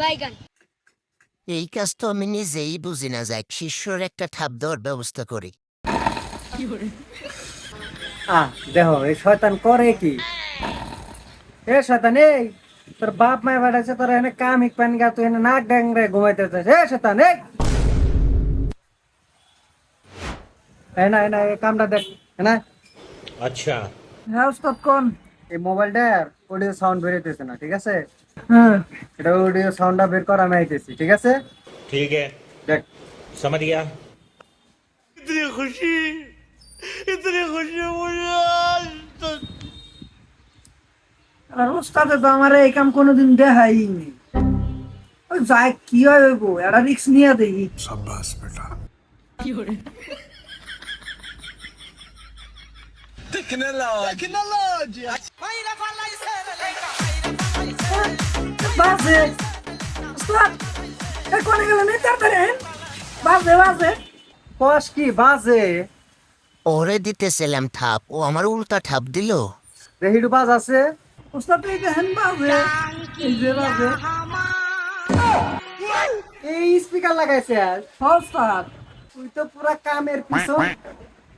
বাইগান এই কাজ তো আমি নিজেই বুঝি না যাই। শিষ্যর একটা থাপ দেওয়ার ব্যবস্থা করি। আহ দেখো এই শয়তান করে কি? এ শয়তান এই তোর বাপ মায় বাড়াইছে তোর এনে কাম হিক পান গা তুই এনে নাক ডাংরে ঘুমাইতে চাস। এ শয়তান এই। এনা এনা এই কামটা দেখ এনা আচ্ছা। হ্যাঁ উস্তাদ কোন? এই মোবাইলটার। অডিও সাউন্ড বেরোতেছে না ঠিক আছে হ্যাঁ এটা অডিও সাউন্ডটা বের করা আমি আইতেছি ঠিক আছে ठीक है দেখ समझ गया আর ওস্তাদে তো আমার এই কাম কোনোদিন দেখাইনি ওই যাই কি হয় হইব একটা রিক্স নিয়ে দেখি বাজে। ওস্তাদ এ কোনে গেলেন এই তাড়াতাড়ি। বাজে বাজে। কস কি বাজে? ওরে দিতেছিলাম ঠাপ ও আমার উল্টা ঠাপ দিল। দেহিডু বাজ আছে? ওস্তাদ এই দেখেন বাজে। এই যে বাজে। এই স্পিকার লাগাইছে। আর ওস্তাদ। তুই তো পুরা কামের পিছন।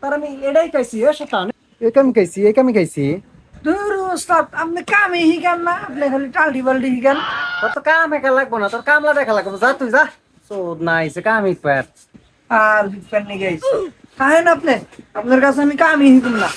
তার আমি এটাই কাইছি এ শতান এই কামি কাইছি এই কামি কাইছি দূর ওস্তাদ আপনি কামে হিগান না। আপনি খালি টাল্টি বাল্টি হিগান তোর তো কাম একা লাগবো না তোর কামলা দেখা লাগবো। যা তুই যা। চোদ না সে কাম হিক পার আর হিগান নিয়ে গেছে কাহেন আপনি? আপনার কাছে আমি কামই হিগুন না।